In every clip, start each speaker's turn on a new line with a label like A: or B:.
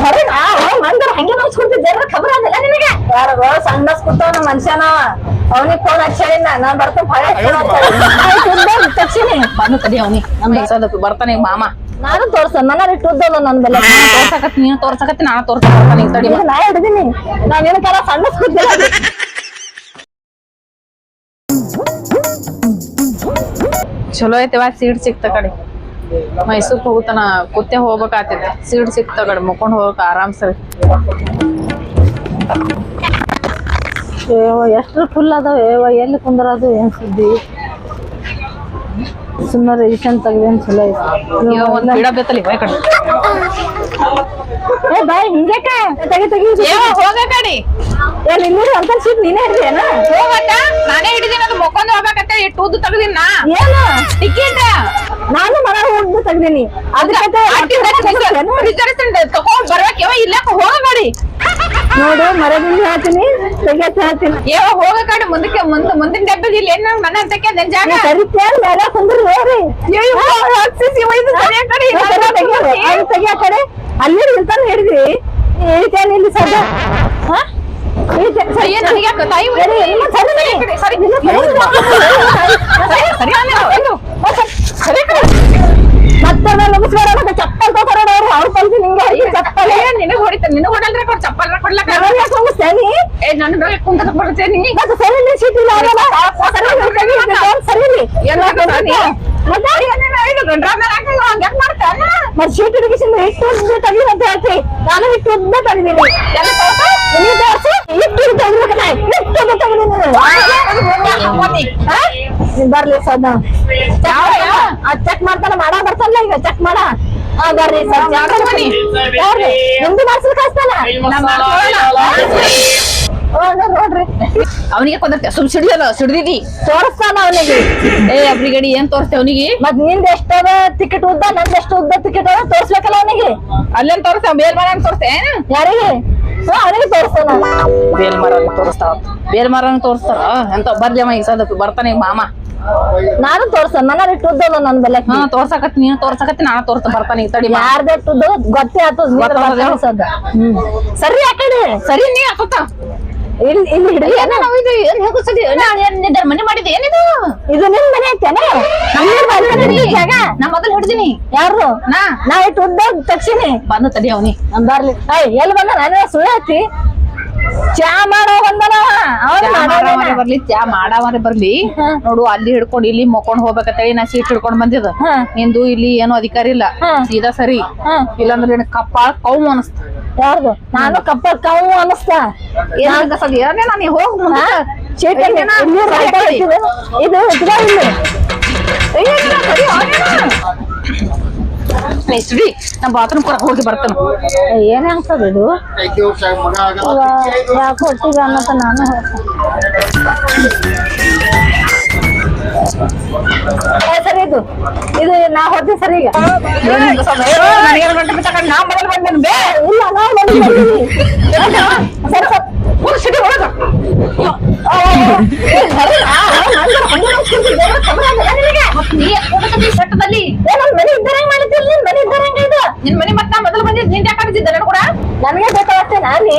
A: ಹೊರಗ ಮಂದರ ಹಂಗೆ ನೋಡ್ಸ್ಕೊಡ್ತಿದ್ದೆ ಜನರ ಖಬರ ಅದಲ್ಲ ನಿನಗೆ ಯಾರ ಸಣ್ಣ ಕೂತವನ ಮನುಷ್ಯನ ಅವನಿಗೆ ಫೋನ್ ಹಚ್ಚಾಳಿಲ್ಲ ನಾನ್ ಬರ್ತಾನೆ ಭಯ ತಕ್ಷಣ
B: ಬಂದು ತಡಿ ಅವನಿ ನಮ್ ಹೆಸರು ಬರ್ತಾನೆ ಮಾಮ
A: ನಾನು ತೋರ್ಸ ನನ್ನ ಇಟ್ಟುದ್ದಲ್ಲ ನನ್ ಬೆಲೆ
B: ತೋರ್ಸಕತ್ ನೀನು ತೋರ್ಸಕತ್ತಿ ನಾನು ತೋರ್ಸಕ್ ಬರ್ತಾನೆ ಈಗ ತಡಿ
A: ನಾ ಹಿಡ್ದೀನಿ ನಾನ್ ಏನಕ್ಕಾರ ಸಣ್ಣ ಕೂತಿಲ್ಲ
B: ಚಲೋ ಐತೆವ ಸೀಟ್ ಸಿಕ್ತ ಕಡೆ. ಮೈಸೂರ್ಗ್ ಹೋಗುತ್ತಾನ ಕುತ್ತೆ ಹೋಗ್ಬೇಕಾಗ್ತೈತಿ. ಸೀಟ್ ಸಿಕ್ತ ಕಡೆ ಮುಕ್ಕೊಂಡ್ ಹೋಗಕ್ ಆರಾಮ್ ಸರಿ
A: ಎಷ್ಟು ಫುಲ್ ಅದಾವ? ಎಲ್ಲಿ ಕುಂದ್ರದು ಏನ್ ಸುದ್ದಿ? ಸುಮ್ಮನೆ ರೀಸೆಂಟ್ ತೆಗ್ದೇನ್ ಚಲೋ
B: ಐತಿ? ಗಿಡ ಕಡೆ.
A: ಏ ಬಾಯ್ ಹಿಂಗೆ ತೆಗಿ ತೆಗಿ
B: ಹೋಗ ಕಡಿ
A: ಏನ್ ಇಲ್ಲಿ ಅಂತ ಸೀಟ್ ನೀನೇ ಹಿಡ್ದೇನ
B: ಹೋಗಕ್ಕ ನಾನೇ ಹಿಡಿದೀನಿ ಅದು ಮುಕ್ಕೊಂಡ್ ಹೋಗ್ಬೇಕಂತ ಇಟ್ಟು ಉದ್ದು ತೆಗ್ದಿನ
A: ಏನು?
B: ಟಿಕೆಟ್
A: ನಾನು ಮರ ಹೋಗ್ದು ತೆಗ್ದೀನಿ. ಅದಕ್ಕೆ
B: ತಗೊಂಡ್ ಬರ್ಬೇಕು. ಯಾವ ಇಲ್ಲಕ್ಕ ಹೋಗ ಮಾಡಿ
A: ನೋಡು ಮರದಿಂದ ಹೇಳ್ತೀನಿ ತೆಗಿಯತ್ ಹೇಳ್ತೀನಿ.
B: ಯಾವ ಹೋಗ ಕಡೆ ಮುಂದಕ್ಕೆ ಮುಂದ ಮುಂದಿನ ಡಬ್ಬದ ಇಲ್ಲಿ ಏನ್ ನನ್ನ ಅಂತಕ್ಕೆ ನನ್ ಜಾಗ?
A: ಕರಿತೇನ್ ಮೇಲೆ ಕುಂದ್ರಿ ಹೋಗ್ರಿ. ತೆಗಿಯ. ಕಡೆ ಅಲ್ಲಿ ನಿಲ್ತಾನೆ ಹಿಡಿದ್ರಿ ಇಲ್ಲಿ ಸದ ಹಾ? ಇಳಿತೇನೆ, ಸರಿ,
B: ಏನ್ ನನಗೆ ಯಾಕೆ ತಾಯಿ
A: ಸರಿ, ಇಲ್ಲ, ಸರಿ, ಸರಿ.
B: ಸರಿ,
A: ಇಲ್ಲ, ಸರಿ,
B: ಸರಿ, ಅಲ್ಲ, ಇದು.
A: ಸರಿ ಕಡೆ. ಮತ್ತೆ ನಾನು ನಮಸ್ಕಾರ ಮತ್ತೆ ಚಪ್ಪಲ್ ತಗೊಂಡ್ರು ಅವ್ರು ಅವ್ರು ಕಲ್ಸಿ ನಿಂಗೆ ಈ ಚಪ್ಪಲ್
B: ಏ, ನಿನಗ್ ಹೊಡಿತ ನಿನಗ್ ಹೊಡಲ್ರಿ ಕೊಡ್ ಚಪ್ಪಲ್ ಕೊಡ್ಲಕ್ಕ
A: ನಾನು ಯಾಕೆ ಹೋಗಿಸ್ತೇನೆ
B: ಏ ನನ್ನ ಮೇಲೆ ಕುಂತ ಬರ್ತೇನೆ
A: ಮತ್ತೆ ಸರಿ ಇಲ್ಲಿ ಸೀಟ್ ಇಲ್ಲ ಆಗಲ್ಲ ಸರಿ ಇಲ್ಲಿ, ಸರಿ ಇಲ್ಲಿ, ಸರಿ ಇಲ್ಲಿ.
B: ಏನ್ ಮಾಡ್ತಾನ ನೀ?
A: ಮತ್ತೆ
B: ಹಂಗ್ಯಾಕ್ ಮಾಡ್ತಾನ
A: ಮತ್ತೆ ಶೀಟ್ ಹಿಡಿಸಿಂದ ಇಟ್ಟು ಉದ್ದ ತೆಗಿ ಅಂತ ಹೇಳ್ತಿ ನಾನು ಇಟ್ಟು ಉದ್ದ ತೆಗಿದೀನಿ ನೀವು ತೋರ್ಸಿ ಇಟ್ಟು ಉದ್ದ ಬರ್ಲಿ ಸದ ಚೆಕ್ ಮಾಡ್ತಾನ ಮಾಡ ಬರ್ತಲ್ಲ ಈಗ ಚೆಕ್ ಮಾಡ ಬರ್ರಿ ಸರ್? ಯಾರ್ರಿ ನಿಮ್ದು ಮಾಡ್ಸಲ್ ಕಳ್ಸ್ತಾನ ನೋಡ್ರಿ
B: ಅವನಿಗೆ ಕೊಂದರ್ತೆ ಸುಮ್ ಸಿಡಿಯಲ್ಲ ಸಿಡ್ದಿದಿ.
A: ತೋರಿಸ್ತಾನ ಅವನಿಗೆ.
B: ಏ ಅಬ್ರಿಗಡಿ ಏನ್ ತೋರಿಸ್ತೇ ಅವನಿಗೆ?
A: ಮತ್ನಿಂದ ಎಷ್ಟದ ಟಿಕೆಟ್ ಉದ್ದ ನಂದ್ ಎಷ್ಟು ಉದ್ದ ಟಿಕೆಟ್ ಅದ ತೋರ್ಸ್ಬೇಕಲ್ಲ ಅವನಿಗೆ.
B: ಅಲ್ಲೇನ್ ತೋರಿಸ್ತೇವ್ ಮೇಲ್ ಮನೆ ತೋರ್ಸ್ತೆ
A: ಯಾರಿಗೆ? ಹಾ ಅವನಿಗೆ ತೋರಿಸ್ತಾನ
B: ಬೇಲ್ಮರ ತೋರಿಸ್ತಾರ ಬೇಲ್ಮರ ತೋರಿಸ್ತಾರ? ಎಂತ ಬರ್ಲಿ ಅಮ್ಮ ಈಗ ಸದಕ್ಕೆ ಬರ್ತಾನೆ ಈಗ ಮಾಮ.
A: ನಾನು ತೋರ್ಸ ನನ್ನ ಇಟ್ಟು ಉದ್ದಲ್ಲ ನನ್ ಬೆಲೆ
B: ಹಾ ತೋರ್ಸಕತ್ತಿ ನೀನು ತೋರ್ಸಕತ್ತಿ ನಾನು ತೋರ್ಸ ಬರ್ತಾನೆ ಈಗ ತಡಿ.
A: ಯಾರ್ದ ಇಟ್ಟುದ್ದು ಗೊತ್ತೇ. ಹ್ಮ್. ಸರಿ ಯಾಕಡೆ
B: ಸರಿ ನೀ ಹಾಕೋತ
A: ಇಲ್ಲಿ ಇಲ್ಲಿ ಹಿಡಿದು
B: ನಾವು ಇದು ಏನ್ ಹೇಗೋ ಸರಿ ಮನೆ ಮಾಡಿದ ಏನಿದು?
A: ಇದು ನಿಮ್ಮ ಮನೆ ಐತೇನೆ ಜಾಗ
B: ನಾ ಮೊದಲು ಹಿಡ್ದೀನಿ.
A: ಯಾರು?
B: ನಾ.
A: ನಾ ಇಟ್ಟು ಉದ್ದ ತಕ್ಷಿನಿ
B: ಬಂದ ತಡಿ ಅವನಿ.
A: ನಮ್ ಬರ್ಲಿ. ಐ ಎಲ್ಲಿ ಬಂದ? ನಾನು ಸುಳ್ಳು ಹತ್ತಿ ಚಾ ಮಾಡೋ ಬಂದನ? ಅವ್ನು ಮಾಡೋದೇನ.
B: ಬರ್ಲಿ ಚಾ ಮಾಡಾವರೆ ಬರ್ಲಿ. ನೋಡು ಅಲ್ಲಿ ಹಿಡ್ಕೊಂಡು ಇಲ್ಲಿ ಮಕ್ಕೊಂಡ್ ಹೋಗ್ಬೇಕಂತೇಳಿ ನಾ ಸೀಟ್ ಹಿಡ್ಕೊಂಡ್ ಬಂದಿದ್ದ.
A: ಇಂದು
B: ನಿಂದು ಇಲ್ಲಿ ಏನೋ ಅಧಿಕಾರಿ ಇಲ್ಲ. ಸೀದಾ ಸರಿ. ಇಲ್ಲಾಂದ್ರೆ ಕಪ್ಪ ಕಪ್ಪಾಳ ಕೌ ಅನಸ್ತ.
A: ಯಾರ್ದು? ನಾನು ಕಪ್ಪ ಕವು ಅನಸ್ತ.
B: ನಾನು ಹೋಗ್ ಮುಂದೆ?
A: ಚೀಟಿ. ಇದು ಇಲ್ಲಿ?
B: ಸುಡಿ ನಾ ಬಾತ್ರೂಮ್ ಕೊರಕ್ ಹೋಗಿ ಬರ್ತಾನ.
A: ಏನೇ ಆಗ್ತದ ಇದು? ಯಾಕೆ ಹೊಟ್ಟಿಗೆ ಅನ್ನತ್ತ ನಾನು ಏ, ಸರಿ ಇದು. ಇದು ನಾ ಹೊಟ್ಟೆ ಸರಿ ಈಗ.
B: ನಾ ಮೊದಲು ಬಂದೇನು ಬೇ.
A: ಇಲ್ಲ ನಾ ಬಂದೀನಿ. ಸರಿ ಸರಿ
B: ಒಳಗ.
A: ನನ್ ಮನೆ
B: ಮತ್ತ ಮೊದಲು ಬಂದಿದ್ ನಿನ್ ಯಾಕೆ ಕೂಡ?
A: ನನಗೆ ಗೊತ್ತಾಗತ್ತೆ ನಾನೇ?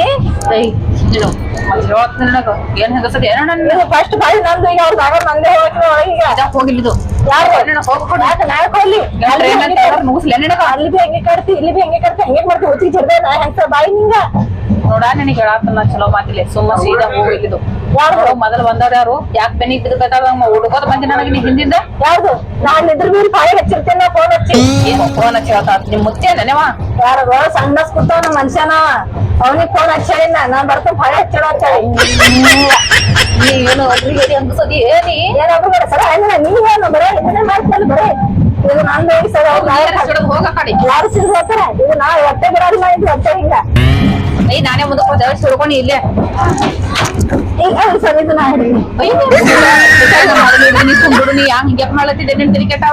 B: ಏನ್ ಹೆಂಗಸದಿ ಏನೋ ನನ್ನ
A: ಫಸ್ಟ್ ಬಾಯ್ ನಂದು ಈಗ ಅವ್ರ ಜಾಗ ನಂದೇ ಹೋಗ್ತೀನಿ ಒಳಗೀಗ
B: ಇದಕ್ಕೆ ಹೋಗಿಲ್ಲಿದು
A: ಯಾರು?
B: ಹೋಗ್ಕೊಂಡು
A: ಯಾಕೆ
B: ಮುಗಿಸ್ಲಿ.
A: ಅಲ್ಲಿ ಬಿ ಹೆಂಗೆ ಕಟ್ತಿ ಇಲ್ಲಿ ಬಿ ಹೆಂಗೆ ಕಟ್ತಿ. ಹೆಂಗೆ ಮಾಡ್ತೀವಿ ಒತ್ತಿ ಜರ್ದೆ ನಾ ಹೆಂಗ ಬಾಯಿ ನಿಂಗ?
B: ನೋಡ ನಿನಗೆ ಹೇಳಾತನ ಚಲೋ ಮಾತಿಲ್ಲ. ಸುಮ್ಮ ಸೀದಾ ಹೋಗಿದ್ದು
A: ಯಾರು
B: ಮೊದಲು ಬಂದವ್ರು ಯಾರು? ಯಾಕೆ ಬೆನ್ನಿ ಬಿದ್ದಬೇಕಾದ ಹುಡುಗೋದ್ ಬಂದಿ ನನಗೆ ನೀ ಹಿಂದಿಂದ?
A: ಯಾವ್ದು? ನಾನ್ ಇದ್ರ ಮೇಲೆ ಪಾಯಿ ಹಚ್ಚಿರ್ತೇನೆ ಫೋನ್ ಹಚ್ಚಿ.
B: ಏನು ಫೋನ್ ಹಚ್ಚಿ ಹೇಳ್ತಾ ನಿಮ್ ಮುತ್ತೆ ನೆನೆವಾ
A: ಯಾರು ಸಣ್ಣ ಕೂತವನ ಮನುಷ್ಯನ. ಅವನಿಗೆ ಫೋನ್ ಹಚ್ಚಿ ನಾನ್ ಬರ್ತು ಪಾಯಿ ಹಚ್ಚಾಳಿ
B: ನೀ ಏನು ಒಬ್ರಿಗೆ ಅನ್ಸೋದಿ ಏನಿ
A: ಏನಾದ್ರು ಬೇಡ ಸರ ಏನಿಲ್ಲ ನೀವ್ ಏನು ಬರೇ ಇದನ್ನೇ ಮಾಡ್ತಾರೆ ಬರೇ. ಇದು ನಂದು
B: ಹೋಗ
A: ಯಾರು ಸಿಗ್ತಾರ ಇದು ನಾ ಹೊಟ್ಟೆ ಬಿಡೋದು ಮಾಡಿದ್ವಿ ಹೊಟ್ಟೆ ಹಿಂಗ.
B: ಏ ನಾನೇ ಮುಂದಕ್ಕೆ ಹೋದೆ ಹಿಡ್ಕೊಂಡು ಇಲ್ಲೇ
A: ಏಯ್ ಸರಿ ನಾ
B: ಹಂಗ ಮಾಡ್ಲತ್ತಿದ್ದೆ ನಿನ್ ತಿರಿ ಕೆಟ್ಟ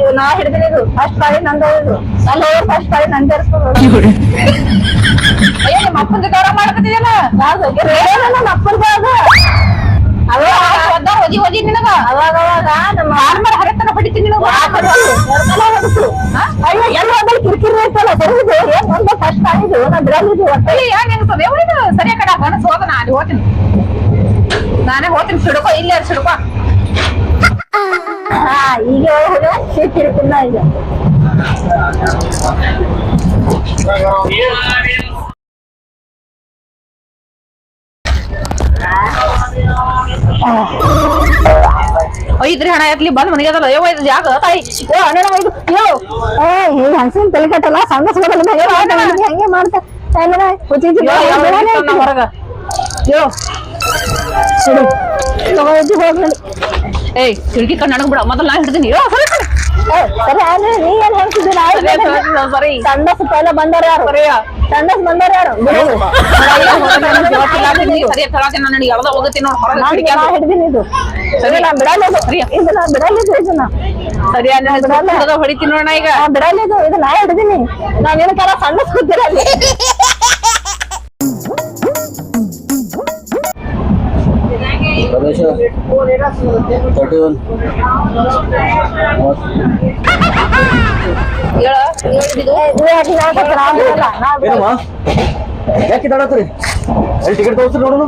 A: ಇವ್ ನಾ ಹಿಡಿದಿನಿ ಇದು ಫಸ್ಟ್ ಪಾಳಿ ನಂದು ಇದು ಅಲ್ಲಿ ಹೋಗಿ ಫಸ್ಟ್ ಪಾಳಿ
B: ಅಯ್ಯೋ ನಿಮ್ಮ ಅಪ್ಪನ ಮಾಡ್ಕತ್ತಿದ್ಯಲ್ಲ
A: ನಮ್ಮ ಅವಾಗ
B: ನಿನಗ
A: ಅವಾಗ ಅವಾಗ ನಮ್ಮ
B: ಆರ್ಮರ್ ಹರತನ ಪಡಿತೀನಿ ನಿನಗ
A: ಅಯ್ಯೋ ಎಲ್ಲ ಒಂದಲ್ಲಿ ಕಿರಿಕಿರಿ ಐತಲ್ಲ
B: ಬರುದು ಏನ್ ಒಂದ ಕಷ್ಟ ಆಗಿದ್ದು ನಾನು ಬರೋದು ಹೊಟ್ಟೆ ಏನ್ ಅನ್ಸದ ಇದು ಕಡೆ ಕನಸು ಹೋದ ನಾ ಅಲ್ಲಿ ಹೋಗ್ತೀನಿ. ನಾನೇ ಹೋಗ್ತೀನಿ ಸುಡುಕೋ ಇಲ್ಲೇ ಸುಡುಕೋ?
A: ಹಾ ಈಗ ಸಿಕ್ಕಿರ್ತಿಲ್ಲ ಈಗ Oh.
B: ಐದ್ರಿ ಹಣ ಎತ್ಲಿ ಬಂದ್ ಮನೆಗೆ ಅದಲ್ಲ. ಯಾವ ಇದು ಜಾಗ ತಾಯಿ?
A: ಯೋ ಅಣ್ಣ ಒಯ್ದು. ಯೋ. ಏ ಈ ಹಂಸಿನ ತಲೆ ಕಟ್ಟಲ್ಲ ಸಣ್ಣ ಸಣ್ಣ ಹಂಗೆ ಮಾಡ್ತಾ
B: ಹೊರಗ. ಯೋ. ಏಯ್ ಸಿಡ್ಕಿ ಕಣ್ಣು ಬಿಡ ಮೊದಲು ನಾ ಹಿಡ್ತೀನಿ ಯೋ ಸರಿ ಸರಿ.
A: ಏ, ಯಾರು? ಸಂಡಸ್ ಬಂದಾರ ಯಾರು?
B: ಸರಿ ತಳಾತೀನಿ ನಾನು ನನಗೆ ಎಳ್ದ ಹೋಗತ್ತೀನಿ ನೋಡಿ ಹೊರಗೆ
A: ಹಿಡ್ದೀನಿ ಇದು.
B: ಸರಿ.
A: ನಾ ಬಿಡಲ್ಲ ಇದು. ಇದು ನಾ ಬಿಡಲ್ಲ ಇದು ಇದನ್ನ
B: ಸರಿ ಅಲ್ಲಿ ಹೊಡಿತೀನಿ ನೋಡ ಈಗ.
A: ಬಿಡಲ್ಲ ಇದು ಇದು ನಾ ಹಿಡ್ದೀನಿ. ನಾವೇನು ತರ ಸಣ್ಣ
C: ಪ್ರದೇಶ ತರ್ಟಿ ಒನ್
A: ಬಿಡಲ್ಲ ಬಿಡಲ್ಲ.
C: ಯಾಕೆ ತಡತ್ರಿ ಅಲ್ಲಿ ಟಿಕೆಟ್ ತಗೋಸ್ರಿ ನೋಡೋಣ.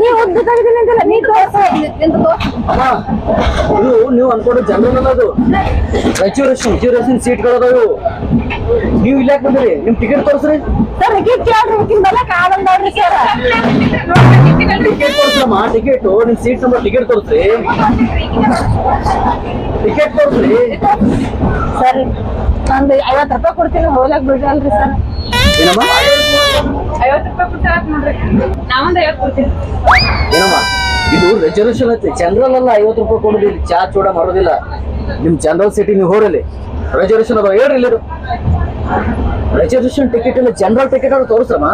A: ನೀ ಉದ್ದ ತೆಗ್ದಿನಿ ಅಂತಿಲ್ಲ ನೀ ತೋರ್ಸು.
C: ಅಮ್ಮ ಇದು ನೀವು ಅನ್ಕೊಂಡು ಜನರಲ್ ಅದು. ರಿಸರ್ವೇಶನ್ ರಿಸರ್ವೇಶನ್ ಸೀಟ್ಗಳದಾವು ನೀವು ಇಲ್ಲ ಯಾಕೆ ಬಂದಿರಿ? ನಿಮ್ ಟಿಕೆಟ್ ತೋರಿಸ್ರಿ.
A: ಸರ್ ಟಿಕೆಟ್ ಕೇಳ್ರಿ ಈಕಿನ್ ಬಲಕ್ ಆಗಲ್ಲ ನೋಡ್ರಿ ಸರ್.
C: ಟಿಕೆಟ್ ತೋರಿಸ್ರಮ್ಮ ಟಿಕೆಟ್ ನಿಮ್ ಸೀಟ್ ನಂಬರ್ ಟಿಕೆಟ್ ತೋರಿಸ್ರಿ. ಟಿಕೆಟ್ ತೋರಿಸ್ರಿ.
A: ಸರ್. ನಂದು ಐವತ್ತು ರೂಪಾಯಿ ಕೊಡ್ತೀನಿ ಹೋಗ್ಲಾಕ್ ಬಿಡ್ರಿ ಅಲ್ರಿ ಸರ್.
C: ಏನಮ್ಮ? ಇದು ರಿಸರ್ವೇಶನ್ ಐತಿ. ಜನರಲ್ ಅಲ್ಲ ಐವತ್ತು ರೂಪಾಯಿ ಕೊಡುದು ಇಲ್ಲಿ. ಚಾ ಚೂಡ ಮಾಡೋದಿಲ್ಲ ನಿಮ್ ಜನರಲ್ ಸಿಟಿ ನೀವು ಹೋರಲ್ಲಿ ರಿಸರ್ವೇಶನ್ ಅದ. ಹೇಳ್ರಿ ಇಲ್ಲಿ ರಿಸರ್ವೇಶನ್ ಟಿಕೆಟ್ ಇಲ್ಲ ಜನರಲ್ ಟಿಕೆಟ್ ಅವ್ರು ತೋರಿಸ್ರಮ್ಮ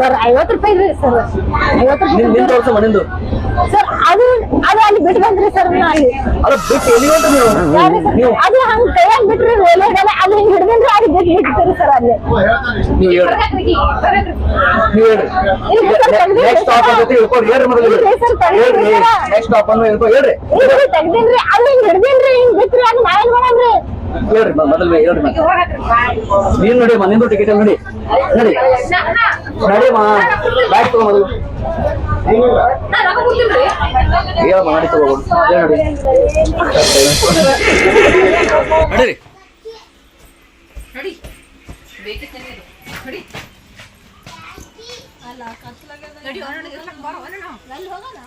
A: ಸರ್ ಐವತ್ತು ರೂಪಾಯಿ ರೀ ಸರ್. ಐವತ್ತು ರೂಪಾಯಿ
C: ತೋರ್ಸಮ್ಮ ನಿಂದು.
A: ಸರ್ ಅದು ಅದು ಅಲ್ಲಿ ಬಿಟ್ಟು ಬಂದ್ರಿ ಸರ್ ಅಲ್ಲಿ.
C: ಬಿಟ್ಟು ಎಲ್ಲಿ ನೀವು?
A: ಅದು ಹಂಗ್ ಕೈಯಾಗ ಬಿಟ್ರಿ ರೇಲ್ವೆಗಲ್ಲ ಅಲ್ಲಿ ಹಿಂಗ್ ಹಿಡ್ದಿನ್ರಿ ಅಲ್ಲಿ ಬಿಟ್ಟು ಸರ್ ಅಲ್ಲಿ.
C: ನೀವು ಹೇಳ್ರಿ. ನೀವು ಹೇಳ್ರಿ. ನೆಕ್ಸ್ಟ್ ಸ್ಟಾಪ್ ಆಗತ್ತೆ ಹೇಳ್ಕೊಡಿ ಹೇಳ್ರಿ ಮೊದಲು.
A: ಇಲ್ಲ
C: ಹೇಳ್ರಿ ನೆಕ್ಸ್ಟ್ ಸ್ಟಾಪ್ ಅನ್ನು ಹೇಳ್ರಿ.
A: ತೆಗ್ದಿನ್ರಿ ಅಲ್ಲಿ ಹಿಂಗ್ ಹಿಡ್ದಿನ್ರಿ ಹಿಂಗ್ ಬಿಟ್ರಿ ಅದು
C: ಹೇಳ್ರಿ ಮೊದಲ ಹೇಳ್ರಿ ನೀನ್ ನೋಡಿ ಅಮ್ಮ ನಿಂದು ಟಿಕೆಟ್ ನೋಡಿ ನೋಡಿ ನಡಿಯಮ್ಮ ಬ್ಯಾಗ್ ತಗೋ ಮಾಡಿ ತಗೋ ನೋಡಿ ನಡೀರಿ ಅಲ್ಲ ಕತ್ಲಾಗದ ನಡಿ ಬರ ಹೋಗೋಣ